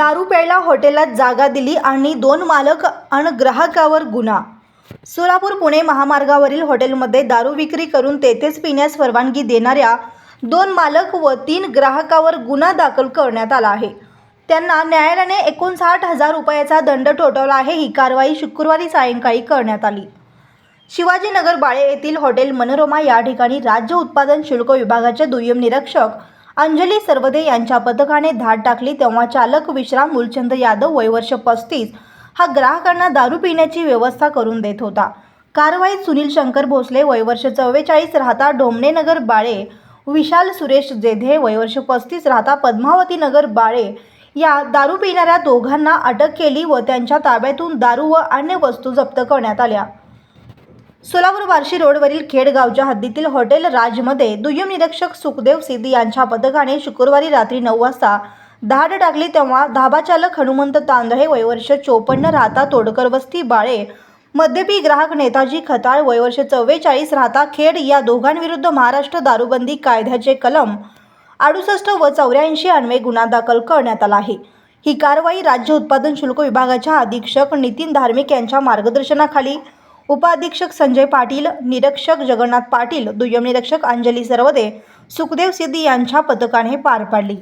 दारू प्यायला हॉटेलात जागा दिली आणि दोन मालक आणि ग्राहकावर गुन्हा. सोलापूर पुणे महामार्गावरील हॉटेलमध्ये दारू विक्री करून तेथेच पिण्यास परवानगी देणाऱ्या दोन मालक व तीन ग्राहकावर गुन्हा दाखल करण्यात आला आहे. त्यांना न्यायालयाने एकोणसाठ हजार रुपयाचा दंड ठोठावला आहे. ही कारवाई शुक्रवारी सायंकाळी करण्यात आली. शिवाजीनगर बाळे येथील हॉटेल मनोरमा या ठिकाणी राज्य उत्पादन शुल्क विभागाचे दुय्यम निरीक्षक अंजली सरवदे यांच्या पथकाने धाड टाकली तेव्हा चालक विश्राम मूलचंद यादव वयवर्ष पस्तीस हा ग्राहकांना दारू पिण्याची व्यवस्था करून देत होता. कारवाईत सुनील शंकर भोसले वयवर्ष चव्वेचाळीस राहता डोमणेनगर बाळे विशाल सुरेश जेधे वयवर्ष पस्तीस राहता पद्मावती नगर बाळे या दारू पिणाऱ्या दोघांना अटक केली व त्यांच्या ताब्यातून दारू व अन्य वस्तू जप्त करण्यात आल्या. सोलापूर बार्शी रोडवरील खेडगावच्या हद्दीतील हॉटेल राजमध्ये दुय्यम निरीक्षक सुखदेव सिद्ध यांच्या पथकाने शुक्रवारी रात्री नऊ वाजता धाड टाकली तेव्हा धाबाचालक हनुमंत तांदळे वयवर्ष चोपन्न राहता तोडकर वस्ती बाळे मद्यपी ग्राहक नेताजी खताळ वयवर्ष चव्वेचाळीस राहता खेड या दोघांविरुद्ध महाराष्ट्र दारूबंदी कायद्याचे कलम अडुसष्ट व चौऱ्याऐंशी अन्वये गुन्हा दाखल करण्यात आला आहे. ही कारवाई राज्य उत्पादन शुल्क विभागाच्या अधीक्षक नितीन धार्मिक यांच्या मार्गदर्शनाखाली उपाधीक्षक संजय पाटील निरीक्षक जगन्नाथ पाटील दुय्यम निरीक्षक अंजली सरवदे सुखदेव सिद्धी यांच्या पथकाने पार पाडली.